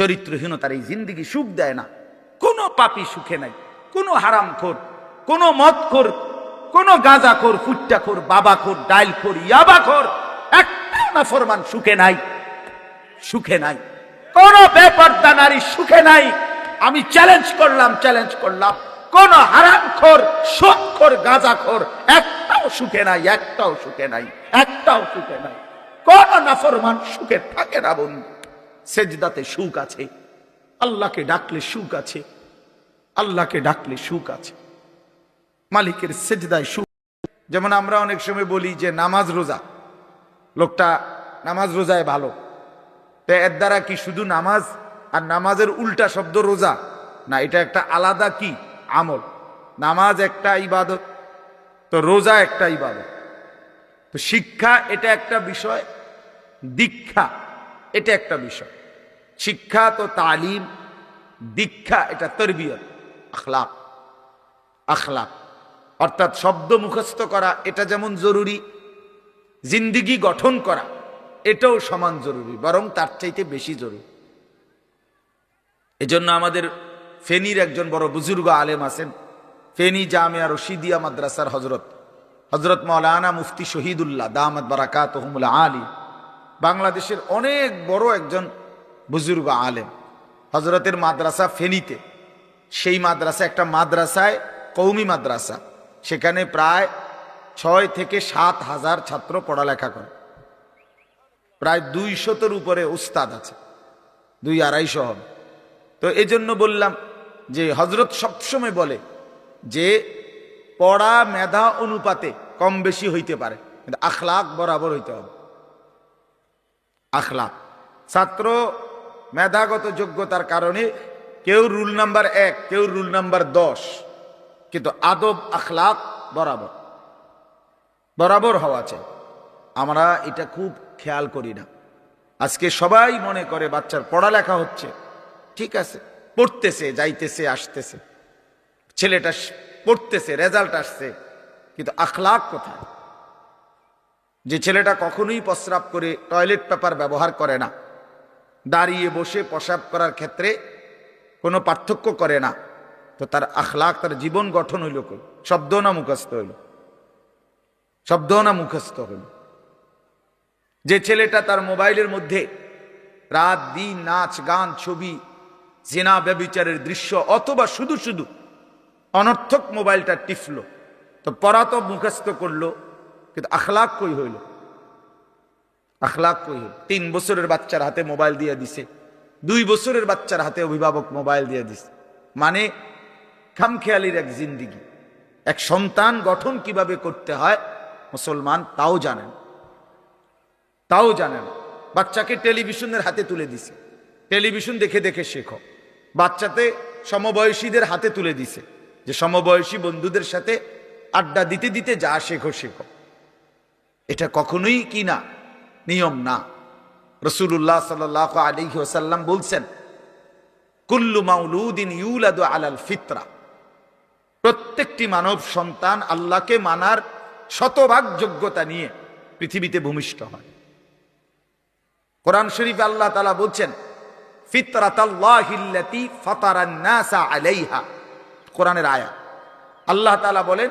চরিত্রহীনতার এই জিন্দিগি সুখ দেয় না। কোনো পাপি সুখে নাই, কোনো হারাম খোর কোনো মদ খোর কোনো গাঁজা খোর ফুট্টা খোর বাবা খোর ডাইল খোর ইয়াবা খোর একটা না ফরমান সুখে নাই সুখে নাই। কোন বেপর্দা নারী সুখে নাই। আমি চ্যালেঞ্জ করলাম চ্যালেঞ্জ করলাম। কোন হারাম খোর সুখ খোর গাঁজা খোর একটাও সুখে নাই, একটাও সুখে নাই, একটাও সুখে নাই। কোন নাফরমান সুখে থাকে না বন্ধু। সেজদাতে সুখ আছে। আল্লাহকে ডাকলে সুখ আছে। আল্লাহকে ডাকলে সুখ আছে। মালিকের সেজদায় সুখ যেমন আমরা অনেক সময় বলি যে নামাজ রোজা। লোকটা নামাজ রোজায় ভালো। তো এর দ্বারা কি শুধু নামাজ আর নামাজের উল্টা শব্দ রোজা? না, এটা একটা আলাদা কি? আমল। নামাজ একটা ইবাদত। তো রোজা একটা ইবাদত। তো শিক্ষা এটা একটা বিষয়। দীক্ষা এটা একটা বিষয়। শিক্ষা তো তালিম, দীক্ষা এটা তরবিয়ত, আখলাক আখলাক। অর্থাৎ শব্দ মুখস্থ করা, এটা যেমন জরুরি, জিন্দিগি গঠন করা, এটাও সমান জরুরি, বরং তার চাইতে বেশি জরুরি। এজন্য আমাদের ফেনীর একজন বড় বুজুর্গ আলেম আছেন, ফেনী জামিয়া রশিদিয়া মাদ্রাসার হজরত হজরত মৌলানা মুফতি শহীদুল্লাহ দামাদ বারাকাত আলী। বাংলাদেশের অনেক বড় একজন বুজুর্গ আলেম। হজরতের মাদ্রাসা ফেনীতে। সেই মাদ্রাসা একটা মাদ্রাসায় কৌমি মাদ্রাসা। সেখানে প্রায় ছয় থেকে সাত হাজার ছাত্র পড়ালেখা করে। প্রায় দুই শতর উপরে উস্তাদ আছে। দুই আড়াইশো হবে। তো এই জন্য বললাম যে হজরত সবসময় বলে যে পড়া মেধা অনুপাতে কম বেশি হইতে পারে। কিন্তু আখলাক বরাবর হইতে হবে। আখলাক। ছাত্র মেধাগত যোগ্যতার কারণে কেউ রুল নাম্বার এক, কেউ রুল নাম্বার দশ। কিন্তু আদব, আখলাক বরাবর। বরাবর হওয়া চাই আমরা এটা খুব খেয়াল করি না। আজকে সবাই মনে করে বাচ্চার পড়ালেখা হচ্ছে। ঠিক আছে, পড়তেছে, যাইতেছে, আসতেছে। ছেলেটা পড়তেছে, রেজাল্ট আসছে। কিন্তু আখলাক কোথায়? যে ছেলেটা কখনোই প্রস্রাব করে টয়লেট পেপার ব্যবহার করে না। দাঁড়িয়ে বসে প্রসাব করার ক্ষেত্রে কোনো পার্থক্য করে না। তো তার আখলাক তার জীবন গঠন হইল কই? শব্দ না মুখস্থ হইল। শব্দ না মুখস্থ হইল। যে ছেলেটা তার মোবাইলের মধ্যে রাত, দিন, নাচ, গান, ছবি, জেনা, ব্যবিচারের দৃশ্য অথবা শুধু শুধু অনর্থক মোবাইলটা টিফল তো পড়া তো মুখস্থ করল, কিন্তু আখলাক কই হইল? আখলাক কই তিন বছরের বাচ্চার হাতে মোবাইল দিয়ে দিছে। দুই বছরের বাচ্চার হাতে অভিভাবক মোবাইল দিয়ে দিছে। মানে খামখেয়ালির এক জিন্দিগি। এক সন্তান গঠন কীভাবে করতে হয়, মুসলমান তাও জানেন তাও জানেন বাচ্চাকে টেলিভিশনের হাতে তুলে দিছে। টেলিভিশন দেখে দেখে শেখো। বাচ্চাতে সমবয়সীদের হাতে তুলে দিছে। যে সমবয়সী বন্ধুদের সাথে আড্ডা দিতে দিতে যা শেখো শেখো। এটা কখনোই কি না? নিয়ম না। রসুল্লাহ সাল আলী ওসাল্লাম বলছেন, কুল্লু মাউলুদিন ইউলাদু আলাল ফিতরা। প্রত্যেকটি মানব সন্তান আল্লাহকে মানার শতভাগ যোগ্যতা নিয়ে পৃথিবীতে ভূমিষ্ঠ হয়। কোরআন শরীফ আল্লাহ তালা বলছেন ফিতরাতাল্লাহিল্লাতি ফাতারান্নাসা আলাইহা। কোরআনের আয়া আল্লাহ তালা বলেন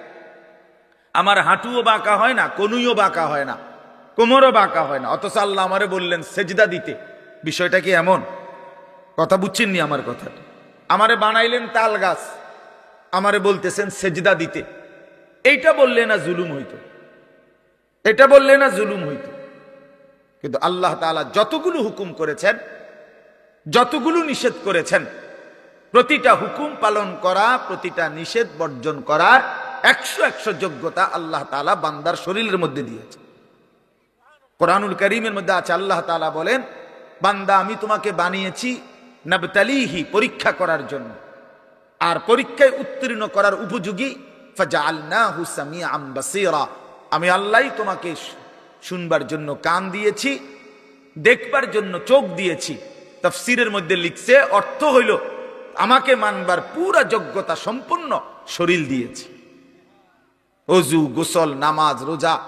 আমার হাঁটুও বাঁকা হয় না, কনুইও বাঁকা হয় না, কোমরও বাঁকা হয় না। অথচ আল্লাহ আমারে বললেন, সেজদা দিতে। বিষয়টা কি এমন? কথা বুঝছেননি আমার কথাটা আমারে বানাইলেন তাল গাছ, আমারে বলতেছেন সেজদা দিতে। এইটা বললে না জুলুম হইতো। এটা বললে না জুলুম হইতো। কিন্তু আল্লাহ তাআলা যতগুলো হুকুম করেছেন, যতগুলো নিষেধ করেছেন, প্রতিটা হুকুম পালন করা, প্রতিটা নিষেধ বর্জন করার একশো একশো যোগ্যতা আল্লাহ তালা বান্দার শরীরের মধ্যে দিয়েছে। কোরআনুল করিমের মধ্যে আছে, আল্লাহ তাআলা বলেন, বান্দা, আমি তোমাকে বানিয়েছি নবতালিহি, পরীক্ষা করার জন্য। আর পরীক্ষায় উত্তীর্ণ করার উপযোগী আমি আল্লাহই তোমাকে শুনবার জন্য কান দিয়েছি, দেখবার জন্য চোখ দিয়েছি। তফসিরের মধ্যে লিখছে, অর্থ হইল, আমাকে মানবার পুরা যোগ্যতা সম্পূর্ণ শরীর দিয়েছি। অজু, গোসল, নামাজ, রোজা,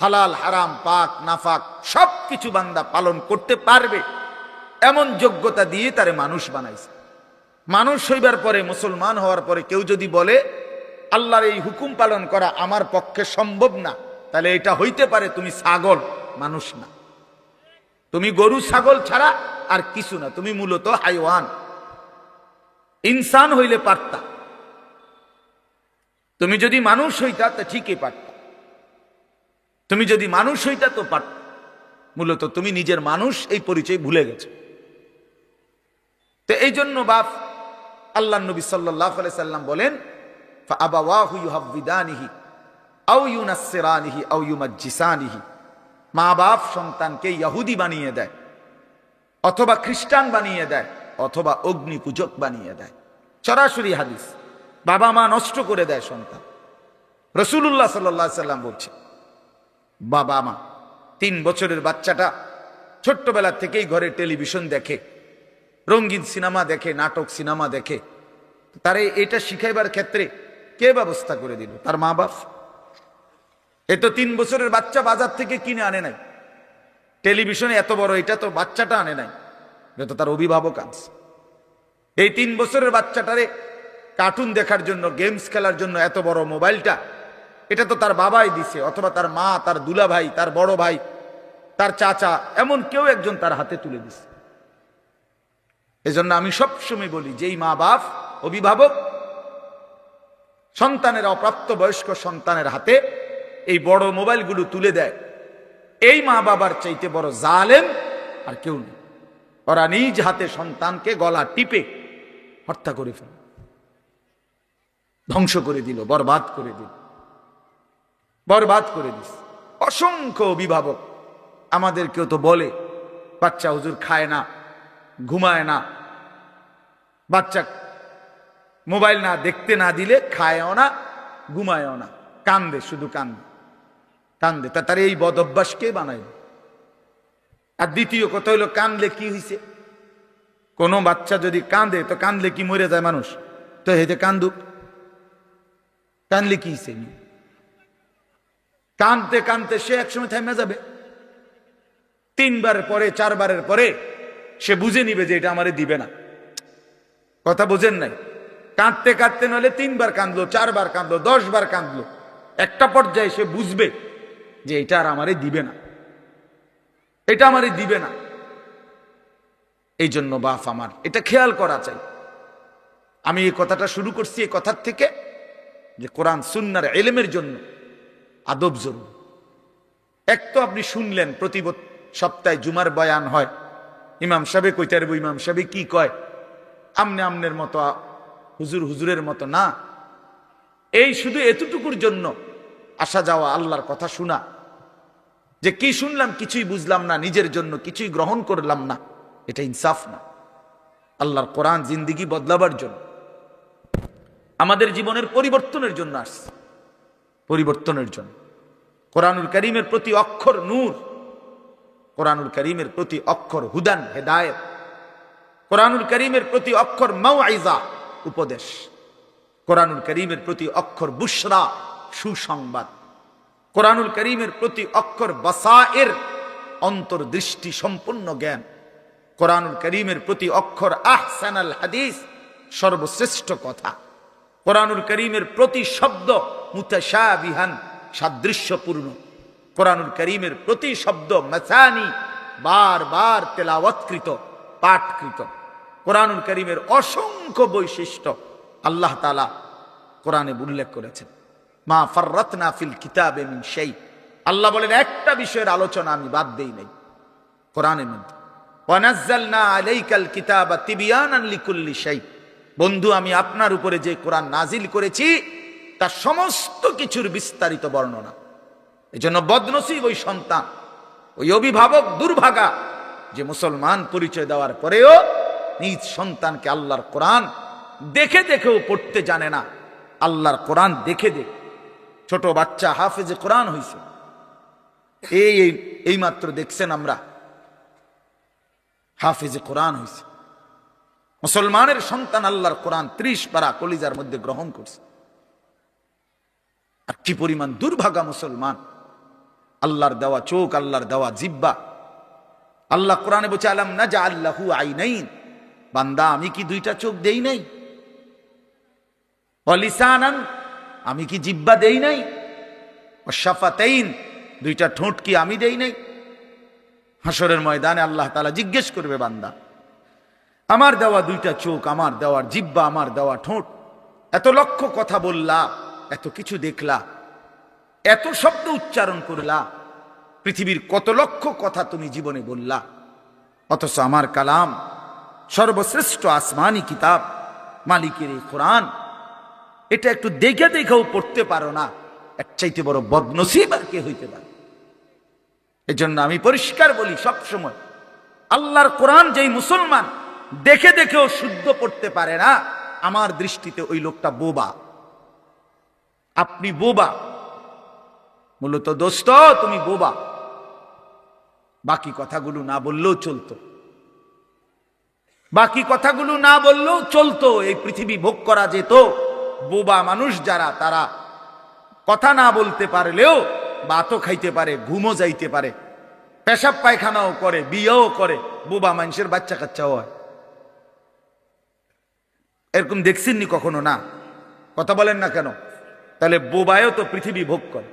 হালাল, হারাম, পাক, নাফাক সব কিছু বান্দা পালন করতে পারবে। এমন যোগ্যতা দিয়ে তারে মানুষ বানাইছে। মানুষ হইবার পরে, মুসলমান হওয়ার পরে কেউ যদি বলে, আল্লাহর এই হুকুম পালন করা আমার পক্ষে সম্ভব না, তাহলে এটা হইতে পারে তুমি ছাগল, মানুষ না। তুমি গরু, ছাগল ছাড়া আর কিছু না, তুমি মূলত হাইওয়ান। ইনসান হইলে পারতা। তুমি যদি মানুষ হইতা, তা ঠিকই পারতা। তুমি যদি মানুষ হইতা, তো পারত। মূলত তুমি নিজের মানুষ এই পরিচয় ভুলে গেছো। তো এই জন্য বাপ আল্লাহ নবী সাল্লাহ সাল্লাম বলেন মা বাপ সন্তানকে ইহুদি বানিয়ে দেয়, অথবা খ্রিস্টান বানিয়ে দেয়, অথবা অগ্নি পূজক বানিয়ে দেয়। সরাসরি হাদিস। বাবা মা নষ্ট করে দেয় সন্তান। রসুল্লাহ সাল্লাহ সাল্লাম বলছে, বাবা মা, তিন বছরের বাচ্চাটা ছোট্টবেলা থেকেই ঘরে টেলিভিশন দেখে, রঙিন সিনেমা দেখে, নাটক সিনেমা দেখে, তারে এটা শিখাইবার ক্ষেত্রে কে ব্যবস্থা করে দিল? তার মা বাপ? এ তো তিন বছরের বাচ্চা বাজার থেকে কিনে আনে নাই। টেলিভিশনে এত বড়, এটা তো বাচ্চাটা আনে নাই। এটা তার অভিভাবক আনছে এই তিন বছরের বাচ্চাটারে কার্টুন দেখার জন্য গেমস খেলার জন্য এত বড় মোবাইলটা, এটা তো তার বাবাই দিছে, অথবা তার মা, তার দুলা ভাই তার বড় ভাই, তার চাচা, এমন কেউ একজন তার হাতে তুলে দিছে। এজন্য আমি সবসময় বলি যেই মা বাপ, অভিভাবক, সন্তানের অপ্রাপ্ত বয়স্ক সন্তানের হাতে এই বড় মোবাইলগুলো তুলে দেয়। এই মা বাবার চাইতে বড় জালেম আর কেউ নেই। ওরা নিজ হাতে সন্তানকে গলা টিপে হত্যা করে ফেল। ধ্বংস করে দিল, বরবাদ করে দিল। বরবাদ করে দিস। অসংখ্য অভিভাবক আমাদের কেউ তো বলে, বাচ্চা হুজুর খায় না, ঘুমায় না। বাচ্চা মোবাইল না দেখতে না দিলে খায়ও না, ঘুমায়ও না। কান্দে, শুধু কান্দে। কান্দে। তা তার এই বদ অভ্যাসকে বানাইল? আর দ্বিতীয় কথা হইল কান্দলে কি হয়েছে কোনো বাচ্চা যদি কান্দে তো কান্দলে কি মরে যায় মানুষ? তো হেতে কান্দুক। কান্দলে কি হয়েছে কানতে কানতে সে একসময় থেমে যাবে। তিনবার পরে, চারবারের পরে সে বুঝে নিবে যে এটা আমারে দিবে না। কথা বুঝেন নাই? কাঁদতে কাঁদতে নলে তিনবার কাঁদলো, চারবার কাঁদলো দশ বার কাঁদলো। একটা পর্যায়ে সে বুঝবে যে এটা আর আমারে দিবে না। এটা আমারে দিবে না। এই জন্য বাপ আমার, এটা খেয়াল করা চাই। আমি এই কথাটা শুরু করছি এই কথার থেকে। যে কোরআন সুন্নার এলেমের জন্য আদব জরুরি। এক তো আপনি শুনলেন প্রতি সপ্তাহে জুমার বয়ান হয়। ইমাম সাহেব কইতে পারব, ইমাম সাহেব কি কয়? আমনে আমনের মতো, হুজুর হুজুরের মতো না। এই শুধু এতটুকুর জন্য আসা যাওয়া, আল্লাহর কথা শোনা। যে কি শুনলাম কিছুই বুঝলাম না, নিজের জন্য কিছুই গ্রহণ করলাম না। এটা ইনসাফ না। আল্লাহর কোরআন জিন্দিগি বদলাবার জন্য। আমাদের জীবনের পরিবর্তনের জন্য আসছে। পরিবর্তনের জন্য। কোরআনুল করিমের প্রতি অক্ষর নূর, কোরআনুল করিমের প্রতি অক্ষর হুদান, হেদায়েত, কোরআনুল করিমের প্রতি অক্ষর মাউআইজা উপদেশ, কোরআনুল করিমের প্রতি অক্ষর বুশরা, সুসংবাদ, কোরআনুল করিমের প্রতি অক্ষর বাসা বাসায়ের অন্তর্দৃষ্টি সম্পূর্ণ জ্ঞান, কোরআনুল করিমের প্রতি অক্ষর আহসানাল হাদিস সর্বশ্রেষ্ঠ কথা। কোরআনুল করিমের প্রতি শব্দ মুতাশাবিহান, সাদৃশ্যপূর্ণ। কোরআনুল করিমের প্রতি শব্দ মাসানি বার বার তেলাওয়াতকৃত, পাঠকৃত। কোরআনুল করিমের অসংখ্য বৈশিষ্ট্য আল্লাহ তালা কোরআনে উল্লেখ করেছেন। মা ফাররাতনা ফিল কিতাবে মিন সেই আল্লাহ বলেন, একটা বিষয়ের আলোচনা আমি বাদ দেই নাই। কোরআনের মধ্যে ওয়ানাজ্জালনা আলাইকাল কিতাবা তিবিয়ানান লিকুল্লি শাই। বন্ধু, আমি আপনার উপরে যে কোরআন নাজিল করেছি, তার সমস্ত কিছুর বিস্তারিত বর্ণনা। এজন্য বদনসিব ওই সন্তান, ওই অভিভাবক দুর্ভাগা, যে মুসলমান পরিচয় দেওয়ার পরেও নিজ সন্তানকে আল্লাহর কোরআন দেখে দেখেও পড়তে জানে না। আল্লাহর কোরআন দেখে দেখে। ছোট বাচ্চা হাফেজে কোরআন হয়েছে এই, এই- এই মাত্র দেখছেন আমরা, হাফেজে কোরআন হয়েছে মুসলমানের সন্তান আল্লাহর কোরআন ত্রিশ পারা কলিজার মধ্যে গ্রহণ করছে। আর কি পরিমাণ দুর্ভাগা মুসলমান। আল্লাহর দেওয়া চোখ, আল্লাহর দেওয়া জিব্বা। আল্লাহ কোরআনে বলছে, আলাম না যা আল্লাহু আই নাই বান্দা, আমি কি দুইটা চোখ দেই নাই? অলিসানান আমি কি জিব্বা দেই নাই? শাফাতাইন, দুইটা ঠোঁট কি আমি দেই নাই? হাসরের ময়দানে আল্লাহ তালা জিজ্ঞেস করবে বান্দা। আমার দেওয়া দুইটা চোখ, আমার দেওয়ার জিব্বা আমার দেওয়া ঠোঁট। এত লক্ষ কথা বললা, এত কিছু দেখলা, এত শব্দ উচ্চারণ করলা, পৃথিবীর কত লক্ষ কথা তুমি জীবনে বললা। অথচ আমার কালাম সর্বশ্রেষ্ঠ আসমানি কিতাব, মালিকের এই কোরআন, এটা একটু দেখে দেখেও পড়তে পারো না এক চাইতে বড় বদনসিব আর কে হইতে পারে? এজন্য আমি পরিষ্কার বলি সব সময় আল্লাহর কোরআন যেই মুসলমান দেখে দেখেও শুদ্ধ করতে পারে না। আমার দৃষ্টিতে ওই লোকটা বোবা। আপনি বোবা। মূলত দোস্ত, তুমি বোবা। বাকি কথাগুলো না বললেও চলতো। বাকি কথাগুলো না বললেও চলতো। এই পৃথিবী ভোগ করা যেত। বোবা মানুষ যারা, তারা কথা না বলতে পারলেও বাতও খাইতে পারে, ঘুমও যাইতে পারে। পেশাব পায়খানাও করে, বিয়েও করে। বোবা মানুষের বাচ্চা কাচ্চাও হয়। এরকম দেখছেননি কখনো? না। কথা বলেন না কেন? তাহলে বোবায়ও তো পৃথিবী ভোগ করে।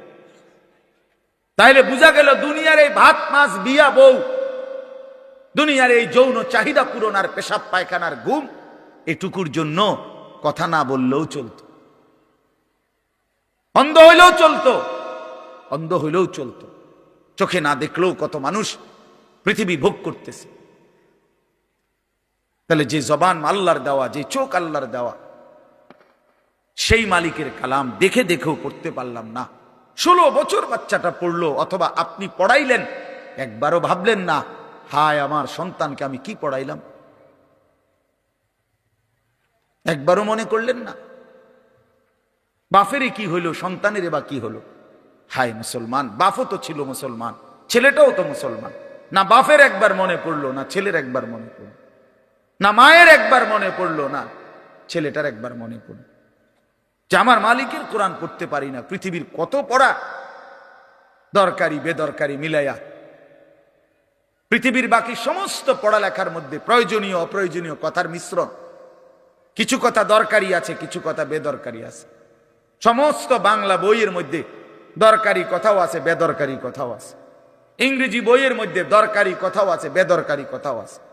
তাইলে বোঝা গেল দুনিয়ার এই ভাত, মাছ, বিয়া, বউ, দুনিয়ার এই যৌন চাহিদা পূরণ আর পেশাব, পায়খানার ঘুম, এটুকুর জন্য কথা না বললেও চলতো। অন্ধ হইলেও চলতো। অন্ধ হইলেও চলতো। চোখে না দেখলেও কত মানুষ পৃথিবী ভোগ করতেছে। তাহলে যে জবান আল্লাহর দেওয়া, যে চোখ আল্লাহর দেওয়া, সেই মালিকের কালাম দেখে দেখেও পড়তে পারলাম না। ষোলো বছর বাচ্চাটা পড়ল, অথবা আপনি পড়াইলেন, একবারও ভাবলেন না, হায় আমার সন্তানকে আমি কি পড়াইলাম? একবারও মনে করলেন না। বাফেরই কি হইল, সন্তানের বা কি হলো? হায় মুসলমান বাফও তো ছিল মুসলমান, ছেলেটাও তো মুসলমান। না বাফের একবার মনে পড়ল, না ছেলের একবার মনে পড়ল। না মায়ের একবার মনে পড়ল, না, ছেলেটার একবার মনে পড়ল। যে আমার মালিকের কোরআন পড়তে পারি না, পৃথিবীর কত পড়া দরকারি, বেদরকারি মিলাইয়া পৃথিবীর বাকি সমস্ত পড়ালেখার মধ্যে প্রয়োজনীয়, অপ্রয়োজনীয় কথার মিশ্রণ। কিছু কথা দরকারি আছে, কিছু কথা বেদরকারি আছে। সমস্ত বাংলা বইয়ের মধ্যে দরকারি কথাও আছে, বেদরকারি কথাও আছে। ইংরেজি বইয়ের মধ্যে দরকারি কথাও আছে, বেদরকারি কথাও আছে।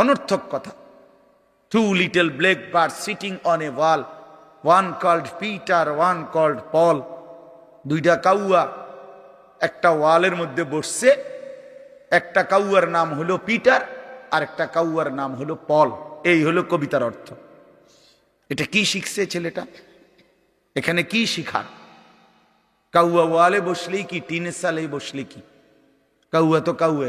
অনর্থক কথা। Two little black bird sitting on a wall one called Peter one called Paul দুইটা কাউয়া একটা ওয়ালের মধ্যে বসছে, একটা কাউয়ার নাম হলো পিটার আর একটা কাউয়ার নাম হলো পল এই হলো কবিতার অর্থ। এটা কি শিখছে ছেলেটা? এখানে কি শিখার? কাউয়া ওয়ালে বসলেই কি, টিনের সালেই বসলে কি? কাউয়া তো কাউয়া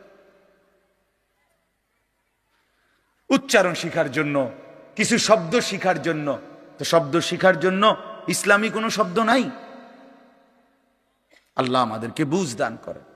উচ্চারণ শিখার জন্য, কিছু শব্দ শিখার জন্য। তো শব্দ শিখার জন্য ইসলামী কোনো শব্দ নাই? আল্লাহ আমাদেরকে বুঝ দান করে